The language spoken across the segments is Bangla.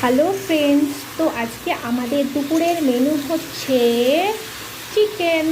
হ্যালো ফ্রেন্ডস তো আজকে আমাদের দুপুরের মেনু হচ্ছে চিকেন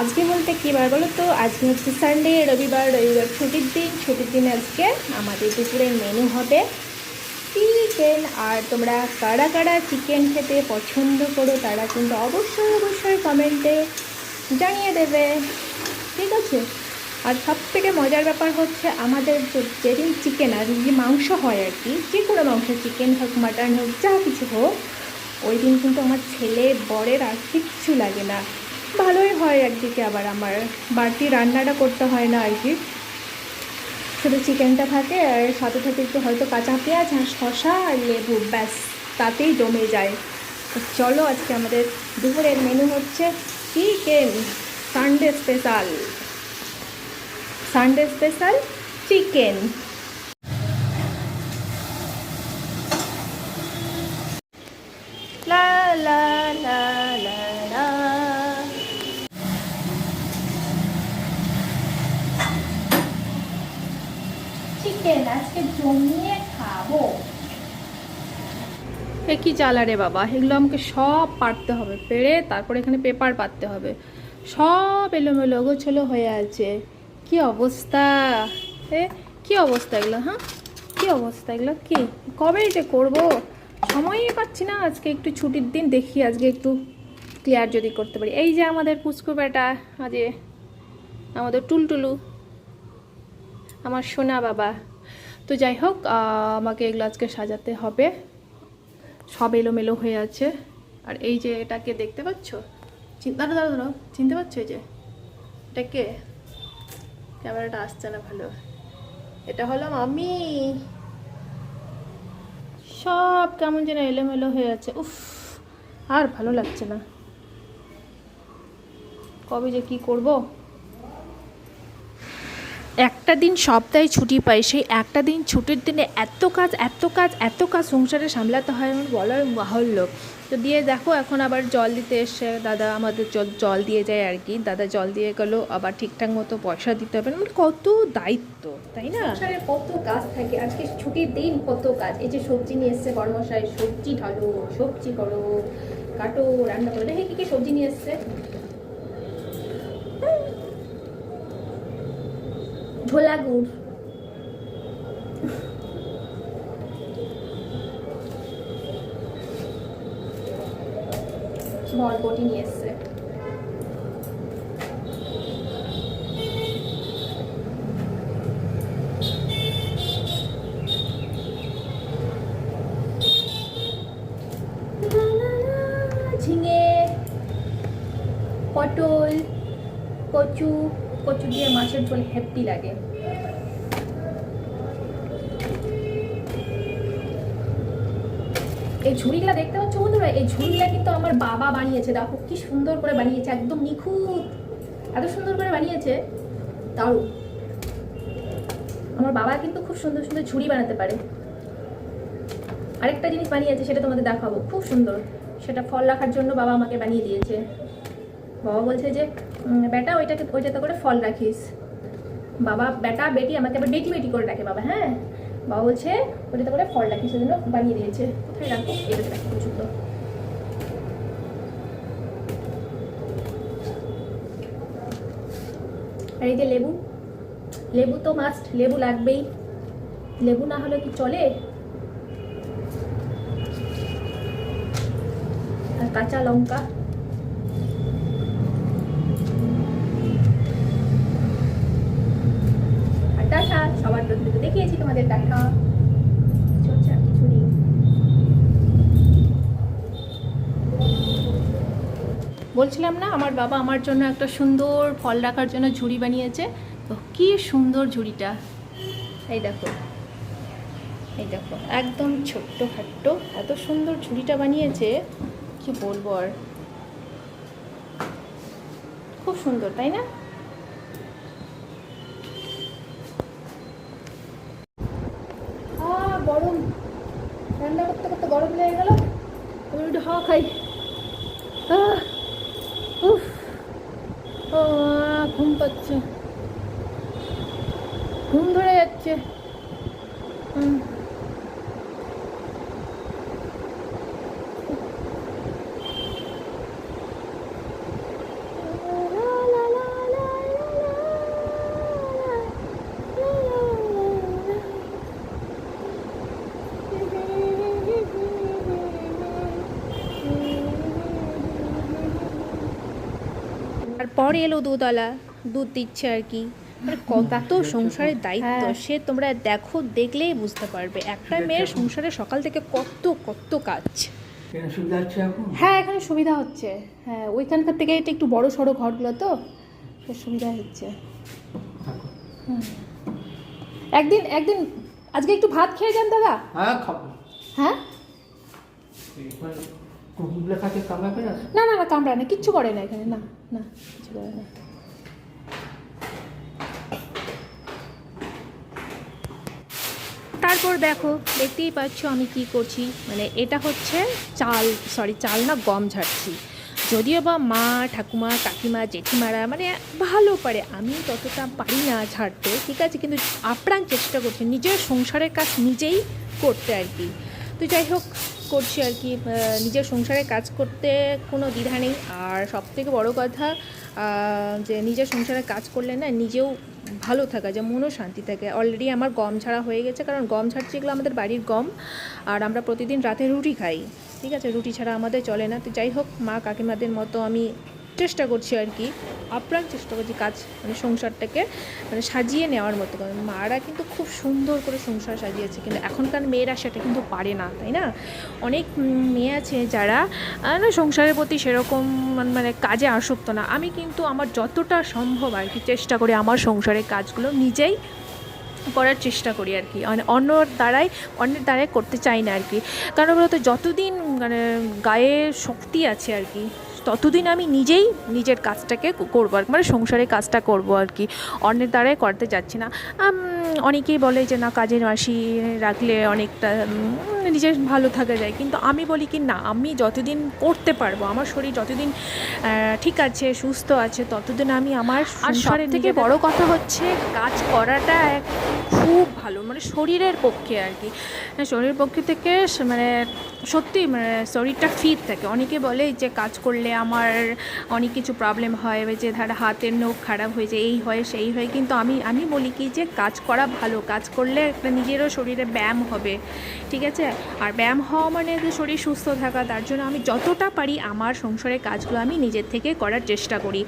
আজকে বলতে কী বার বলো তো? আজকে হচ্ছে সানডে রবিবার রবিবার ছুটির দিন। ছুটির দিন আজকে আমাদের দুপুরের মেনু হবে চিকেন আর তোমরা কারা কারা চিকেন খেতে পছন্দ করো, তারা কিন্তু অবশ্যই অবশ্যই কমেন্টে জানিয়ে দেবে। ঠিক আছে? আর সব থেকে মজার ব্যাপার হচ্ছে আমাদের যেদিন চিকেন আর যে মাংস হয় আর কি, যে কোনো মাংস চিকেন হোক মাটন হোক, যা কিছু হোক, ওই দিন কিন্তু আমার ছেলে, বরের আর কিচ্ছু লাগে না। ভালোই হয় একদিকে আবার আমার, বাড়তি রান্নাটা করতে হয় না আর কি। শুধু চিকেনটা থাকে আর সাথে সাথে একটু হয়তো কাঁচা পেঁয়াজ আর শশা আর লেবু, ব্যাস, তাতেই জমে যায়। চলো আজকে আমাদের দুপুরের মেনু হচ্ছে chicken Sunday special Sunday special chicken লা লা লা লা চিকেন আজকে জমিয়ে খাব। এ কি জ্বালা রে বাবা? এগুলো আমাকে সব পারতে হবে, পেড়ে তারপরে এখানে পেপার পাততে হবে। সব এলোমেলো, গোছলো হয়ে আছে। কি অবস্থা? এ, কি অবস্থা এগুলো হ্যাঁ? কি অবস্থা এগুলো? কি? কবে যে করব? সময়ই পাচ্ছি না আজকে একটু ছুটির দিন, দেখি আজকে একটু ক্লিয়ার যদি করতে পারি। এই যে আমাদের পুচকু বেটা, আজে আমাদের টুলটুলু, আমার সোনা বাবা। তো যাই হোক আমাকে এগুলো আজকে সাজাতে হবে। সব এলোমেলো হয়ে আছে। আর এই যে এটাকে দেখতে পাচ্ছ? চিন্তা দাঁড়ো দাঁড়ো চিনতে পারছ এই যে? এটা কে? ক্যামেরাটা আসছে না ভালো। এটা হলাম আমি সব কেমন যেন এলোমেলো হয়ে আছে। উফ, আর ভালো লাগছে না। কবে যে কি করব? একটা দিন সপ্তাহে ছুটি পাই, সেই একটা দিন ছুটির দিনে এত কাজ এত কাজ এত কাজ সংসারে সামলাতে হয় আমার বলার বাহুল্য। তো দিয়ে দেখো, এখন আবার জল দিতে এসে দাদা আমাদের জল জল দিয়ে যায় আর কি। দাদা জল দিয়ে গেলো, আবার ঠিকঠাক মতো পয়সা দিতে হবে মানে কত দায়িত্ব, তাই না? সংসারে কত কাজ থাকে। আজকে ছুটির দিন কত কাজ। এই যে সবজি নিয়ে এসছে বড়মশাই সবজি ঢালো, সবজি করো, কাটো, রান্না করো। দেখে কি কি সবজি নিয়ে এসছে। ঝোলা গুড় বরবটি নিয়ে এসছে। ঝিঙে পটল কচু কচু দিয়ে মাছের ঝোল হ্যাপি লাগে। এই ঝুড়িগুলা দেখতে পাচ্ছ বন্ধুরা? এই ঝুড়িগুলা কিন্তু আমার বাবা বানিয়েছে। দেখো কি সুন্দর করে বানিয়েছে, একদম নিখুঁত। এত সুন্দর করে বানিয়েছে। তাও আমার বাবা কিন্তু খুব সুন্দর সুন্দর ঝুড়ি বানাতে পারে। আরেকটা জিনিস বানিয়েছে, সেটা তোমাদের দেখাবো। খুব সুন্দর। সেটা ফল রাখার জন্য বাবা আমাকে বানিয়ে দিয়েছে। বাবা বলছে যে বেটা, ওইটাকে ওইটাতে করে ফল রাখিস। বাবা, বেটা, বেটি আমাকে আবার বেটি বেটি করে রাখে বাবা হ্যাঁ? বাবা বলছে, ওইটাতে করে ফল রাখিস সেজন্য বানিয়ে দিয়েছে। কোথায় রাখব? এটাতে রাখব প্রচুর আর এই যে লেবু লেবু তো মাস্ট লেবু লাগবেই। লেবু না হলে কি চলে? আর কাঁচা লঙ্কা আর ডাঁটা তো দেখিয়েছি তোমাদের দেখা চলছে কিছু নেই। বলছিলাম না আমার বাবা আমার জন্য একটা সুন্দর ফল রাখার জন্য ঝুড়ি বানিয়েছে। তো কি সুন্দর ঝুড়িটা। এই দেখো। এই দেখো একদম ছোট্ট খাট্ট এত সুন্দর ঝুড়িটা বানিয়েছে কি বলব আর। খুব সুন্দর তাই না? গরম। রান্না করতে করতে গরম লেগে গেল। আমি একটু হাওয়া খাই। উফ ঘুম পাচ্ছে। ঘুম ধরে যাচ্ছে। পরে এলো দুধওয়ালা দুধ দিচ্ছে আর কি। মানে কত তো সংসারের দায়িত্ব হ্যাঁ। সে তোমরা দেখো দেখলেই বুঝতে পারবে। একটা মেয়ের সংসারে সকাল থেকে কত কত কাজ। হ্যাঁ এখানে সুবিধা হচ্ছে। হ্যাঁ ওইখানকার থেকে এটা একটু বড় সড়ো ঘরগুলো তো সুবিধা হচ্ছে। একদিন একদিন আজকে একটু ভাত খেয়ে যান দাদা। হ্যাঁ খাব। হ্যাঁ? না? না না কামড়া না, কিচ্ছু করে না এখানে, না না করে না। তারপর দেখো, দেখতেই পাচ্ছ আমি কি করছি মানে এটা হচ্ছে চাল সরি চাল না, গম ঝাড়ছি। যদিও বা মা, ঠাকুমা, কাকিমা, জেঠিমারা মানে ভালো পারে, আমি ততটা পারি না ঝাড়তে, ঠিক আছে, কিন্তু আপ্রাণ চেষ্টা করছি, নিজের সংসারের কাজ নিজেই করতে আর কি। তো যাই হোক করছি আর কি নিজের সংসারে কাজ করতে কোনো দ্বিধা নেই। আর সব থেকে বড়ো কথা যে নিজের সংসারে কাজ করলে না নিজেও ভালো থাকা যে মনও শান্তি থাকে। অলরেডি আমার গম ছাড়া হয়ে গেছে, কারণ গম ছাড়ছে এগুলো আমাদের বাড়ির গম। আর আমরা প্রতিদিন রাতে রুটি খাই, ঠিক আছে? রুটি ছাড়া আমাদের চলে না। তো যাই হোক, মা কাকিমাদের মতো আমি চেষ্টা করছি আর কি, আপ্রাণ চেষ্টা করছি কাজ মানে সংসারটাকে মানে সাজিয়ে নেওয়ার মতো। করে মারা কিন্তু খুব সুন্দর করে সংসার সাজিয়েছে, কিন্তু এখনকার মেয়েরা সেটা কিন্তু পারে না, তাই না? অনেক মেয়ে আছে যারা সংসারের প্রতি সেরকম মানে কাজে আসক্ত না। আমি কিন্তু আমার যতটা সম্ভব আর কি চেষ্টা করি আমার সংসারের কাজগুলো নিজেই করার চেষ্টা করি আর কি। মানে অন্যর দ্বারাই, অন্যের দ্বারাই করতে চাই না আর কি। কারণ বলতো যতদিন মানে গায়ে শক্তি আছে আর কি ততদিন আমি নিজেই নিজের কাজটাকে করব আর মানে সংসারের কাজটা করব আর কি। অন্যের দ্বারাই করতে যাচ্ছি না। অনেকেই বলে যে, না কাজের মাসি রাখলে অনেকটা নিজের ভালো থাকা যায়। কিন্তু আমি বলি কি না আমি যতদিন করতে পারব আমার শরীর যতদিন ঠিক আছে সুস্থ আছে ততদিন আমি আমার আর সংসারের থেকে বড় কথা হচ্ছে কাজ করাটা খুব ভালো মানে শরীরের পক্ষে আর কি। হ্যাঁ, শরীরের পক্ষে থেকে মানে সত্যি মানে শরীরটা ফিট থাকে। অনেকে বলে যে কাজ করলে আমার অনেক কিছু প্রবলেম হয় যে ধারা হাতের নখ খারাপ হয়ে যায় এই হয় সেই হয়। কিন্তু আমি আমি বলি কি যে কাজ করা ভালো কাজ করলে একটা নিজেরও শরীরে ব্যায়াম হবে ঠিক আছে? আর ব্যায়াম হওয়া মানে যে শরীর সুস্থ থাকা, তার জন্য আমি যতটা পারি আমার সংসারের কাজগুলো আমি নিজের থেকে করার চেষ্টা করি।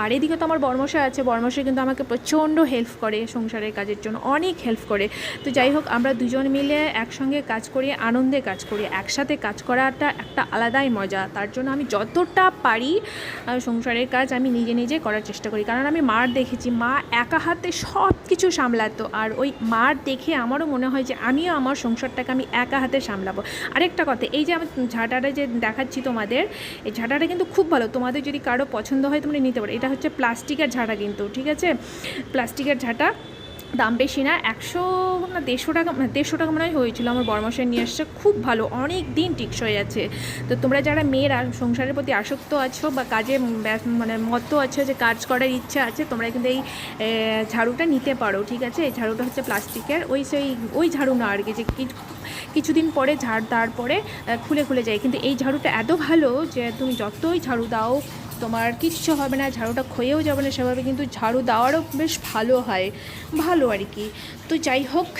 আর এদিকে তো আমার বর্মশাই আছে, বর্মশাই কিন্তু আমাকে প্রচণ্ড হেল্প করে সংসারের কাজের জন্য, অনেক হেল্প করে। তো যাই হোক, আমরা দুজন মিলে একসঙ্গে কাজ করি, আনন্দে কাজ করি। একসাথে কাজ করাটা একটা আলাদাই মজা। তার জন্য আমি যতটা পারি সংসারের কাজ আমি নিজে নিজে করার চেষ্টা করি। কারণ আমি মার দেখেছি, মা একা হাতে সব কিছু সামলাতো। আর ওই মার দেখে আমারও মনে হয় যে আমিও আমার সংসারটাকে আমি একা হাতে সামলাবো। আরেকটা কথা, এই যে আমি ঝাঁটাটা যে দেখাচ্ছি তোমাদের, এই ঝাঁটাটা কিন্তু খুব ভালো। তোমাদের যদি কারও পছন্দ হয় তোমরা নিতে পারো। এটা হচ্ছে প্লাস্টিকের ঝাঁটা কিন্তু, ঠিক আছে? প্লাস্টিকের ঝাঁটা। দাম বেশি না, একশো না দেড়শো টাকা মানে দেড়শো টাকা মনে হয় হয়েছিল। আমার বরমশাই নিয়ে আসছে, খুব ভালো, অনেক দিন টিকসই আছে। তো তোমরা যারা মেয়েরা, সংসারের প্রতি আসক্ত আছো বা কাজে মানে মত আছো যে কাজ করার ইচ্ছা আছে, তোমরা কিন্তু এই ঝাড়ুটা নিতে পারো, ঠিক আছে? এই ঝাড়ুটা হচ্ছে প্লাস্টিকের। ওই সেই, ওই ঝাড়ু না আর কি, যে কিছু- কিছুদিন পরে ঝাড় দেওয়ার পরে খুলে খুলে যায়। কিন্তু এই ঝাড়ুটা এত ভালো যে তুমি যতই ঝাড়ু দাও তোমার কিচ্ছু হবে না, ঝাড়ুটা ক্ষয়েও যাবে না সেভাবে, কিন্তু ঝাড়ু দেওয়ারও বেশ ভালো হয়। ভালো আর কি। তো যাই হোক,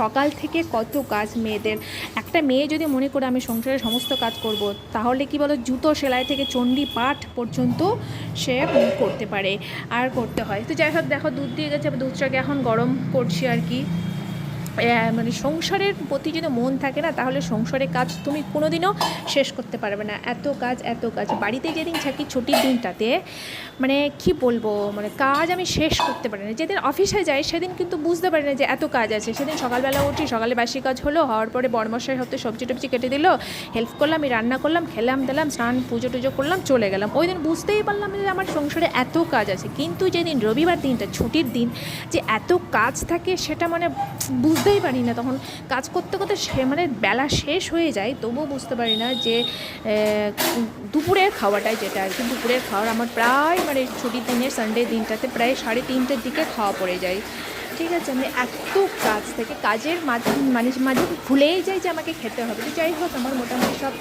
সকাল থেকে কত কাজ মেয়েদের। একটা মেয়ে যদি মনে করে আমি সংসারের সমস্ত কাজ করব, তাহলে কি বলো, জুতো, সেলাই থেকে চণ্ডী পাঠ পর্যন্ত সে করতে পারে, আর করতে হয়। তো যাই হোক, দেখো দুধ দিয়ে গেছে দুধটাকে এখন গরম করছি আর কি। মানে সংসারের প্রতি যদি মন থাকে না, তাহলে সংসারের কাজ তুমি কোনোদিনও শেষ করতে পারবে না। এত কাজ এত কাজ। বাড়িতে যেদিন থাকি ছুটির দিনটাতে মানে কি বলব মানে কাজ আমি শেষ করতে পারি না। যেদিন অফিসে যাই, সেদিন কিন্তু বুঝতে পারি না যে এত কাজ আছে। সেদিন সকালবেলা উঠি, সকালে বাসি কাজ হলো, হওয়ার পরে বড়মশাই হতে সবজি টবজি কেটে দিল হেল্প করলাম আমি রান্না করলাম, খেলাম, দিলাম, স্নান, পুজো টুজো করলাম, চলে গেলাম। ওই দিন বুঝতেই পারলাম যে আমার সংসারে এত কাজ আছে। কিন্তু যেদিন রবিবার দিনটা, ছুটির দিন, যে এত কাজ থাকে, সেটা মানে বুঝতেই পারি না। তখন কাজ করতে করতে সে মানে বেলা শেষ হয়ে যায়, তবুও বুঝতে পারি না যে দুপুরের খাওয়াটাই যেটা আর কি। দুপুরের খাওয়ার আমার প্রায় মানে ছুটির দিনে সানডে দিনটাতে প্রায় সাড়ে তিনটের দিকে খাওয়া পড়ে যায়। ঠিক আছে, আমি এত কাজ থেকে কাজের মাঝে মানে মাঝে ভুলেই যাই যে আমাকে খেতে হবে। তো যাই হোক, আমার মোটামুটি সব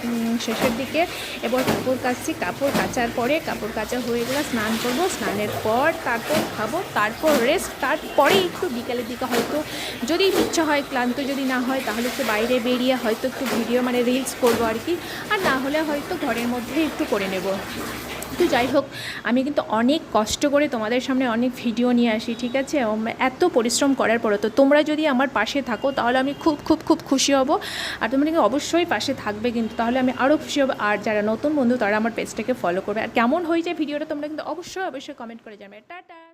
শেষের দিকে এবার কাপড় কাচছি, কাপড় কাচার পরে কাপড় কাচা হয়ে গেলে, স্নান করব। স্নানের পর তারপর খাব, তারপর রেস্ট তারপরে একটু বিকালের দিকে হয়তো যদি ইচ্ছা হয়, ক্লান্ত যদি না হয়, তাহলে একটু বাইরে বেরিয়ে হয়তো একটু ভিডিও মানে রিলস করব আর কি। আর না হলে হয়তো ঘরের মধ্যে একটু করে নেব। তো যাই হোক, আমি কিন্তু অনেক কষ্ট করে তোমাদের সামনে অনেক ভিডিও নিয়ে আসি, ঠিক আছে? এত পরিশ্রম করার পরও তো তোমরা যদি আমার পাশে থাকো, তাহলে আমি খুব খুব খুব খুশি হব। আর তোমরা কিন্তু অবশ্যই পাশে থাকবে কিন্তু, তাহলে আমি আরও খুশি হব। আর যারা নতুন বন্ধু, তারা আমার পেজটাকে ফলো করবে। আর কেমন হয়েছে ভিডিওটা তোমরা কিন্তু অবশ্যই অবশ্যই কমেন্ট করে জানাবে। টাটা!